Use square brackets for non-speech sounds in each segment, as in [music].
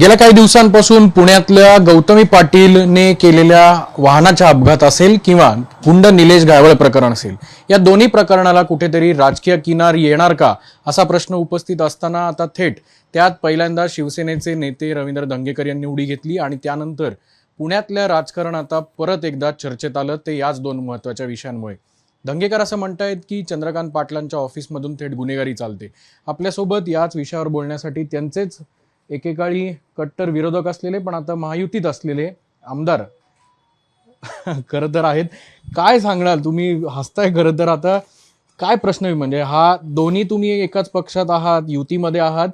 गेल्या काही दिवसांपासून पुण्यातल्या गौतमी पाटीलने केलेल्या वाहनाच्या अपघात असेल किंवा गुंड निलेश गायवळ प्रकरण असेल या दोन्ही प्रकरणाला कुठेतरी राजकीय किनार येणार का? असा प्रश्न उपस्थित असताना आता थेट त्यात पहिल्यांदा शिवसेनेचे नेते रवींद्र दंगेकर यांनी उडी घेतली आणि त्यानंतर पुण्यातल्या राजकारण आता परत एकदा चर्चेत आलं ते याच दोन महत्त्वाच्या विषयांमुळे. दंगेकर असं म्हणतायत की चंद्रकांत पाटलांच्या ऑफिसमधून थेट गुन्हेगारी चालते. आपल्यासोबत याच विषयावर बोलण्यासाठी त्यांचेच एकेकाळी कट्टर विरोधक असलेले पण आता महायुतीत असलेले आमदार [laughs] खरं तर आहेत. काय सांगणार? तुम्ही हसताय खरं तर आता. काय प्रश्न आहे? म्हणजे हा दोन्ही तुम्ही एकाच पक्षात आहात युतीमध्ये आहात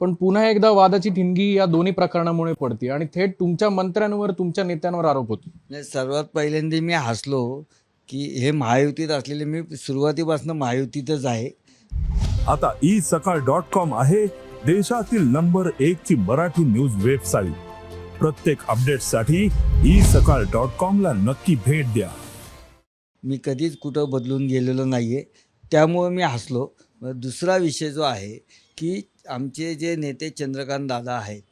पण पुन्हा एकदा वादाची ठिणगी या दोन्ही प्रकरणामुळे पडते आणि थेट तुमच्या मंत्र्यांवर तुमच्या नेत्यांवर आरोप होतो. नाही सर्वात पहिल्यांदा मी हसलो की हे महायुतीत असलेले मी सुरुवातीपासून महायुतीतच आहे. आता ई सकाळ डॉट कॉम आहे. देशातील नंबर एक ची मराठी न्यूज वेबसाईट. प्रत्येक अपडेटसाठी ई सकाळ डॉट कॉम ला नक्की भेट द्या. मी कधीच कुठं बदलून गेलेलो नाही आहे मी हसलो. मग दुसरा विषय जो आहे की आमचे जे नेते चंद्रकांत दादा आहेत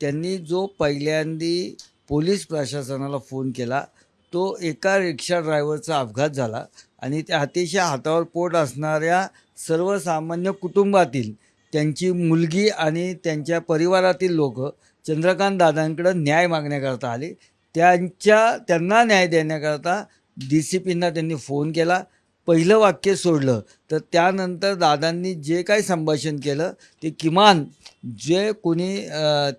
त्यांनी जो पहिल्यांदी पोलीस प्रशासनाला फोन केला तो एका रिक्षा ड्रायव्हरचा अपघात झाला आणि त्या अतिशय हातावर पोट असणाऱ्या सर्वसामान्य कुटुंबातील त्यांची मुलगी आणि त्यांच्या परिवारातील लोक चंद्रकांत दादांकडं न्याय मागण्याकरता आले. त्यांच्या त्यांना न्याय देण्याकरता डी सी पींना त्यांनी फोन केला. पहिलं वाक्य सोडलं. तर त्यानंतर दादांनी जे काही संभाषण केलं ते किमान जे कोणी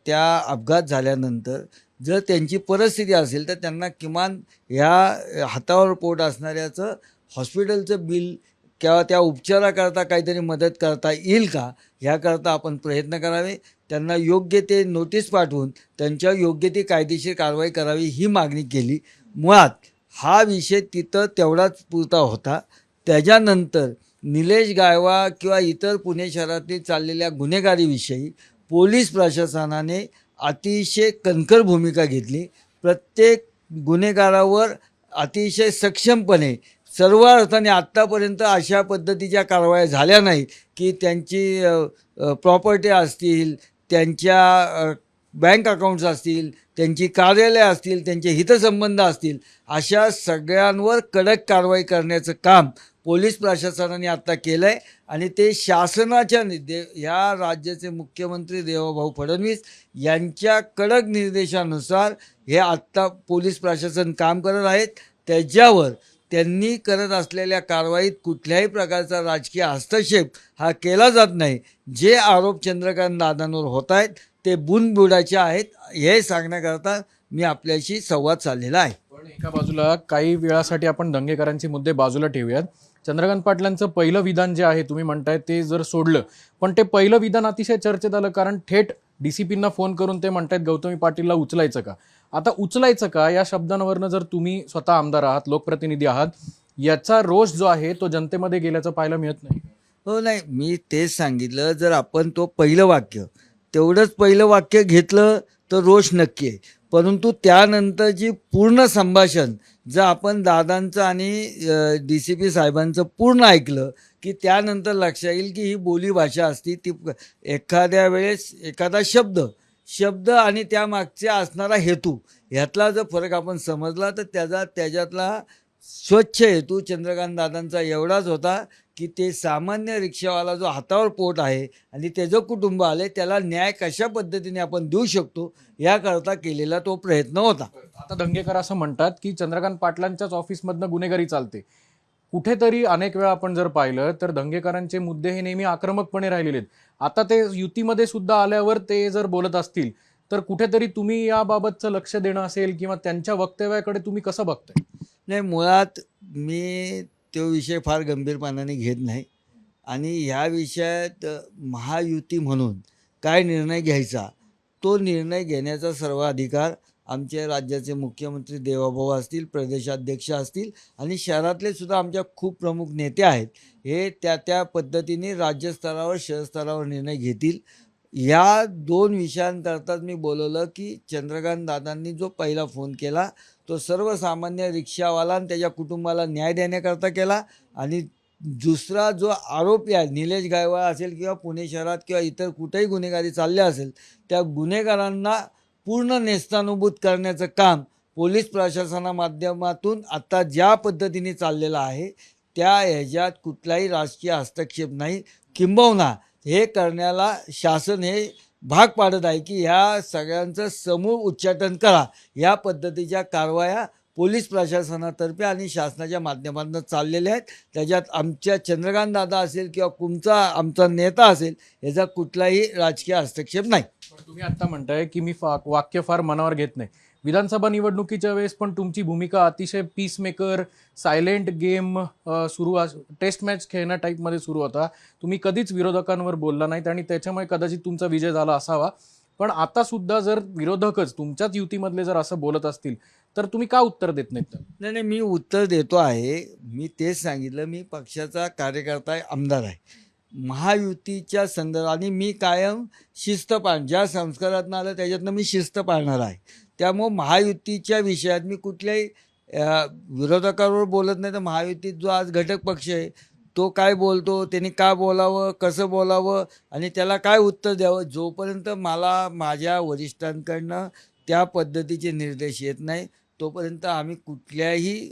त्या अपघात झाल्यानंतर जर त्यांची परिस्थिती असेल तर त्यांना किमान ह्या हातावर पोट असणाऱ्याचं हॉस्पिटलचं बिल किंवा त्या उपचाराकरता काहीतरी मदत करता येईल का? ह्याकरता आपण प्रयत्न करावे. त्यांना योग्य ते नोटीस पाठवून त्यांच्या योग्य ती कायदेशीर कारवाई करावी ही मागणी केली. मुळात हा विषय तिथं तेवढाच पुरता होता. त्याच्यानंतर निलेश गायवा किंवा इतर पुणे शहरातील चाललेल्या गुन्हेगारीविषयी पोलीस प्रशासनाने अतिशय कणखर भूमिका घेतली. प्रत्येक गुन्हेगारावर अतिशय सक्षमपणे सर्व अर्थाने आत्तापर्यंत अशा पद्धतीच्या कारवाया झाल्या नाही की त्यांची प्रॉपर्टी असतील त्यांच्या बँक अकाउंट्स असतील त्यांची कार्यालय असतील त्यांचे हितसंबंध असतील अशा सगळ्यांवर कडक कारवाई करण्याचं काम पोलीस प्रशासनाने आत्ता केलं आहे आणि ते शासनाच्या निदे ह्या राज्याचे मुख्यमंत्री देवाभाऊ फडणवीस यांच्या कडक निर्देशानुसार हे आत्ता पोलीस प्रशासन काम करत आहेत. त्याच्यावर त्यांनी करत असलेल्या कारवाईत कुठल्याही प्रकारचा राजकीय हस्तक्षेप हा केला जात नाही. जे आरोप चंद्रकांत दादांवर होत आहेत ते बुनबुडाचे आहेत हे सांगण्याकरता मी आपल्याशी संवाद साधलेला आहे. पण एका बाजूला काही वेळासाठी आपण दंगेकरांचे मुद्दे बाजूला ठेवूयात. चंद्रकांत पाटलांचं पहिलं विधान जे आहे तुम्ही म्हणताय ते जर सोडलं पण ते पहिलं विधान अतिशय चर्चेत आलं कारण थेट डीसीपींना फोन करून ते म्हणतायत गौतमी पाटीलला उचलायचं का? आता उचलायचं का? या शब्दांवरनं जर तुम्ही स्वतः आमदार आहात लोकप्रतिनिधी आहात याचा रोष जो आहे तो जनतेमध्ये गेल्याचं पाहायला मिळत नाही. हो नाही. मी तेच सांगितलं जर आपण तो पहिलं वाक्य तेवढंच पहिलं वाक्य घेतलं तर रोष नक्की आहे. परंतु त्यानंतरची पूर्ण संभाषण जर आपण दादांचं आणि डी सी पी साहेबांचं पूर्ण ऐकलं की त्यानंतर लक्षात येईल की ही बोलीभाषा असती ती एखाद्या वेळेस एखादा शब्द शब्द आणि त्यामागचे असणारा हेतू. ह्यातला जर फरक आपण समजला तर त्याचा त्याच्यातला स्वच्छ हेतू चंद्रकांत दादांचा एवढाच होता की ते सामान्य रिक्षावाला जो हातावर पोट आहे आणि त्याचं कुटुंब आले त्याला न्याय कशा पद्धतीने आपण देऊ शकतो याकरता केलेला तो प्रयत्न होता. आता दंगेकर असं म्हणतात की चंद्रकांत पाटलांच्याच ऑफिसमधनं गुन्हेगारी चालते. कुठेतरी अनेक वेळा आपण जर पाहिलं तर दंगेकरांचे मुद्दे हे नेहमी आक्रमकपणे राहिलेले आहेत. आता ते युतीमध्ये सुद्धा आल्यावर ते जर बोलत असतील तर कुठेतरी तुम्ही याबाबतचं लक्ष देणं असेल किंवा त्यांच्या वक्तव्याकडे तुम्ही कसं बघताय? नाही मुळात मी तो विषय फार गंभीरपणाने घेत नाही. आणि ह्या विषयात महायुती म्हणून काय निर्णय घ्यायचा तो निर्णय घेण्याचा सर्व अधिकार आमचे राज्याचे मुख्यमंत्री देवाभाऊ असतील प्रदेशाध्यक्ष असतील आणि शहरातले सुद्धा आमच्या खूप प्रमुख नेते आहेत. हे त्या त्या पद्धतीने राज्यस्तरावर शहरस्तरावर निर्णय घेतील. या दोन विषयांकरताच मी बोलवलं की चंद्रकांत दादांनी जो पहिला फोन केला तो सर्वसामान्य रिक्षावाला आणि त्याच्या कुटुंबाला न्याय देण्याकरता केला आणि दुसरा जो आरोपी आहे निलेश गायवाळ असेल किंवा पुणे शहरात किंवा इतर कुठेही गुन्हेगारी चालल्या असेल त्या गुन्हेगारांना पूर्ण नेस्तानुभूत करण्याचं काम पोलीस प्रशासना माध्यमातून आता ज्या पद्धतीने चाललेलं आहे त्या ह्याच्यात कुठलाही राजकीय हस्तक्षेप नाही. किंबहुना हे करण्याला शासन हे भाग पाडत आहे की ह्या सगळ्यांचं समूळ उच्चाटन करा. या पद्धतीच्या कारवाया पोलीस प्रशासनातर्फे आणि शासनाच्या माध्यमातून चाललेल्या आहेत. त्याच्यात आमच्या चंद्रकांत दादा असेल किंवा तुमचा आमचा नेता असेल याचा कुठलाही राजकीय हस्तक्षेप नाही. पण तुम्ही आत्ता म्हणताय की मी फा- वाक्य फार मनावर घेत नाही. विधानसभा निवडणुकीच्या वेळेस पण तुमची भूमिका अतिशय पीसमेकर सायलेंट गेम सुरू टेस्ट मॅच खेळण्या टाईपमध्ये सुरू होता. तुम्ही कधीच विरोधकांवर बोलला नाहीत आणि त्याच्यामुळे कदाचित तुमचा विजय झाला असावा. पण आता सुद्धा जर विरोधकच तुमच्याच युतीमधले जर असं बोलत असतील तर तुम्ही का उत्तर देत नाहीत? नाही नाही मी उत्तर देतो आहे. मी तेच सांगितलं मी पक्षाचा कार्यकर्ता आहे आमदार आहे. महायुतीच्या संदर्भाने मी कायम शिस्त पाळ ज्या संस्कारातनं आलं त्याच्यातनं मी शिस्त पाळणार आहे. त्यामुळं महायुतीच्या विषयात मी कुठल्याही विरोधकावर विरोधकांवर बोलत नाही तर महायुतीत जो आज घटक पक्ष आहे तो काय बोलतो त्यांनी का बोलावं कसं बोलावं आणि त्याला काय उत्तर द्यावं जोपर्यंत मला माझ्या वरिष्ठांकडनं त्या पद्धतीचे निर्देश येत नाही तोपर्यंत आम्ही कुठल्याही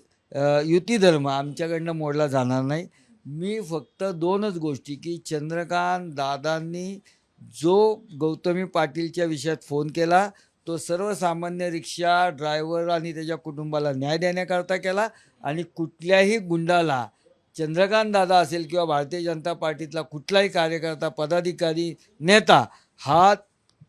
युतीधर्म आमच्याकडनं मोडला जाणार नाही. मी फक्त दोनच गोष्टी की चंद्रकांत दादांनी जो गौतमी पाटीलच्या विषयात फोन केला तो सर्वसामान्य रिक्षा ड्रायव्हर आणि त्याच्या कुटुंबाला न्याय देण्याकरता केला आणि कुठल्याही गुंडाला चंद्रकांत दादा असेल किंवा भारतीय जनता पार्टीतला कुठलाही कार्यकर्ता पदाधिकारी नेता हा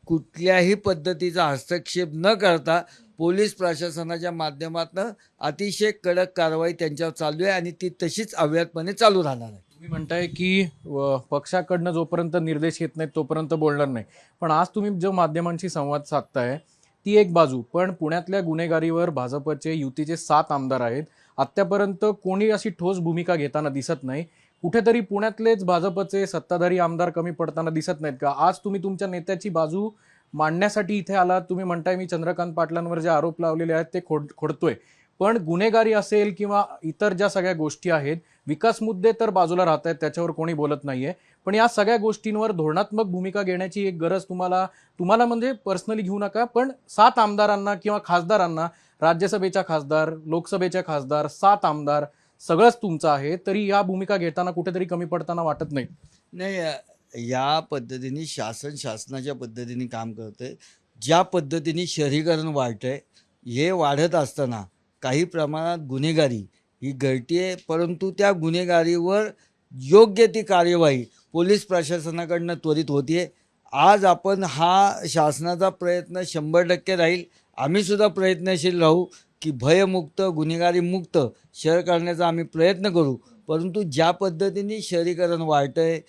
कुठल्याही पद्धतीचा हस्तक्षेप न करता पोलीस प्रशासनाच्या माध्यमातून अतिशय कडक कारवाई त्यांच्यावर चालू आहे आणि ती तशीच अव्याहतपणे चालू राहणार आहे. तुम्ही म्हणताय की व, पक्षाकडनं जोपर्यंत निर्देश येत नाहीत तोपर्यंत बोलणार नाही. पण आज तुम्ही जो माध्यमांशी संवाद साधताय ती एक बाजू. पण पुण्यातल्या गुन्हेगारीवर भाजपचे युतीचे सात आमदार आहेत. आत्तापर्यंत कोणी अशी ठोस भूमिका घेताना दिसत नाही. कुठेतरी पुण्यातलेच भाजपचे सत्ताधारी आमदार कमी पडताना दिसत नाहीत का? आज तुम्ही तुमच्या नेत्याची बाजू मांडण्यासाठी इथे आलात. तुम्ही म्हणताय मी चंद्रकांत पाटलांवर जे आरोप लावलेले आहेत ते खोड खोडतोय. पण गुन्हेगारी असेल किंवा इतर ज्या सगळ्या गोष्टी आहेत विकास मुद्दे तर बाजूला राहत आहेत त्याच्यावर कोणी बोलत नाहीये. पण या सगळ्या गोष्टींवर धोरणात्मक भूमिका घेण्याची एक गरज तुम्हाला तुम्हाला म्हणजे पर्सनली घेऊ नका पण सात आमदारांना किंवा खासदारांना राज्यसभेच्या खासदार लोकसभेच्या खासदार सात आमदार सगळंच तुमचं आहे तरी या भूमिका घेताना कुठेतरी कमी पडताना वाटत नाही. नाही या पद्धतीने शासन शासनाच्या पद्धतीने काम करतं ज्या पद्धतीने शहरीकरण वाढतं आहे हे वाढत असताना काही प्रमाणात गुन्हेगारी ही घडती आहे परंतु त्या गुन्हेगारीवर योग्य ती कार्यवाही पोलीस प्रशासनाकडनं त्वरित होती आज आपण हा शासनाचा प्रयत्न शंभर टक्के राहील. आम्हीसुद्धा प्रयत्नशील राहू की भयमुक्त गुन्हेगारीमुक्त शहर करण्याचा आम्ही प्रयत्न करू. परंतु ज्या पद्धतीने शहरीकरण वाढतं आहे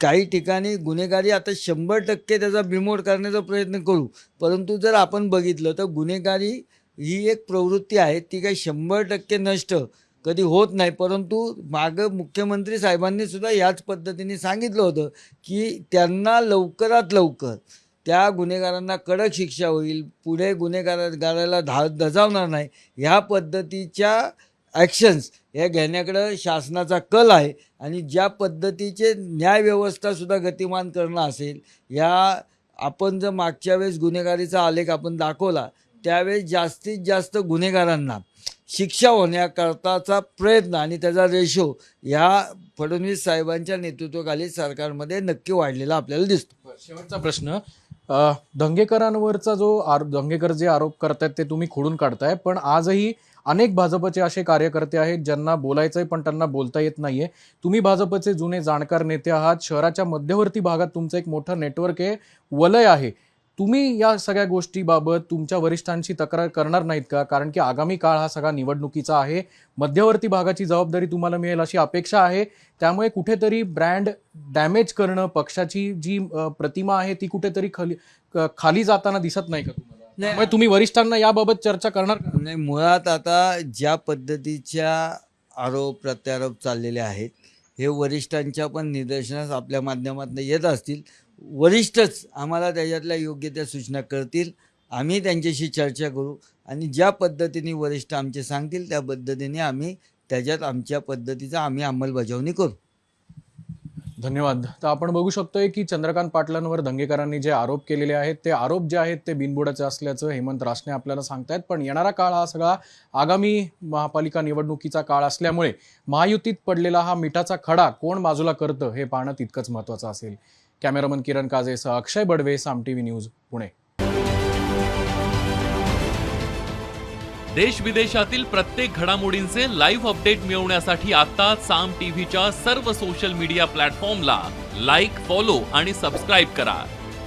काही ठिकाणी गुन्हेगारी आता शंभर टक्के त्याचा बिमोड करण्याचा प्रयत्न करू. परंतु जर आपण बघितलं तर गुन्हेगारी ही एक प्रवृत्ती आहे ती काही शंभर टक्के नष्ट कधी होत नाही. परंतु मागं मुख्यमंत्री साहेबांनी सुद्धा याच पद्धतीने सांगितलं होतं की त्यांना लवकरात लवकर त्या गुन्हेगारांना कडक शिक्षा होईल पुढे गुन्हेगाराला धा धजावणार नाही ह्या पद्धतीच्या ॲक्शन्स या घेण्याकडं शासनाचा कल आहे आणि ज्या पद्धतीचे न्यायव्यवस्थासुद्धा गतिमान करणं असेल या आपण जर मागच्या वेळेस गुन्हेगारीचा आलेख आपण दाखवला त्यावेळेस जास्तीत जास्त गुन्हेगारांना शिक्षा होण्याकरताचा प्रयत्न आणि त्याचा रेशो ह्या फडणवीस साहेबांच्या नेतृत्वाखाली सरकारमध्ये नक्की वाढलेला आपल्याला दिसतो. शेवटचा प्रश्न दंगेकरांवरचा जो आरो दंगेकर जे आरोप करतायत ते तुम्ही खोडून काढताय पण आजही अनेक भाजपचे असे कार्यकर्ते आहेत ज्यांना बोलायचंय पण त्यांना बोलता येत नाहीये. तुम्ही भाजपचे जुने जाणकार नेते आहात शहराच्या मध्यवर्ती भागात तुमचं एक मोठं नेटवर्क आहे वलय आहे. तुम्ही या सगळ्या गोष्टीबाबत तुमच्या वरिष्ठांशी तक्रार करणार नाहीत का? कारण की आगामी काळ हा सगळा निवडणुकीचा आहे. मध्यवर्ती भागाची जबाबदारी तुम्हाला मिळेल अशी अपेक्षा आहे. त्यामुळे कुठेतरी ब्रँड डॅमेज करणं पक्षाची जी प्रतिमा आहे ती कुठेतरी खाली खाली जाताना दिसत नाही का तुम्हाला? तुम्ही वरिष्ठांना याबाबत चर्चा करणार का? नाही मुळात आता ज्या पद्धतीच्या आरोप प्रत्यारोप चाललेले आहेत हे वरिष्ठांच्या पण निदर्शनास आपल्या माध्यमातून येत असतील. वरिष्ठच आम्हाला त्याच्यातल्या योग्य त्या सूचना करतील. आम्ही त्यांच्याशी चर्चा करू आणि ज्या पद्धतीने वरिष्ठ आमचे सांगतील त्या पद्धतीने आम्ही त्याच्यात आमच्या पद्धतीचा आम्ही अंमलबजावणी करू. धन्यवाद. तर आपण बघू शकतोय की चंद्रकांत पाटलांवर दंगेकरांनी जे आरोप केलेले आहेत ते आरोप जे आहेत ते बिनबुडाचे असल्याचं हेमंत रासने आपल्याला सांगतायत. पण येणारा काळ हा सगळा आगामी महापालिका निवडणुकीचा काळ असल्यामुळे महायुतीत पडलेला हा मिठाचा खडा कोण बाजूला करतं हे पाहणं तितकंच महत्त्वाचं असेल. कॅमेरामन किरण काजेसह अक्षय बडवे साम टीव्ही न्यूज पुणे. देश विदेशातील प्रत्येक घडामोडींचे लाईव्ह अपडेट मिळवण्यासाठी आता साम टीव्हीच्या सर्व सोशल मीडिया प्लॅटफॉर्मला लाईक फॉलो आणि सबस्क्राईब करा.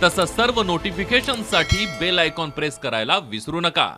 तसंच सर्व नोटिफिकेशनसाठी बेल आयकॉन प्रेस करायला विसरू नका.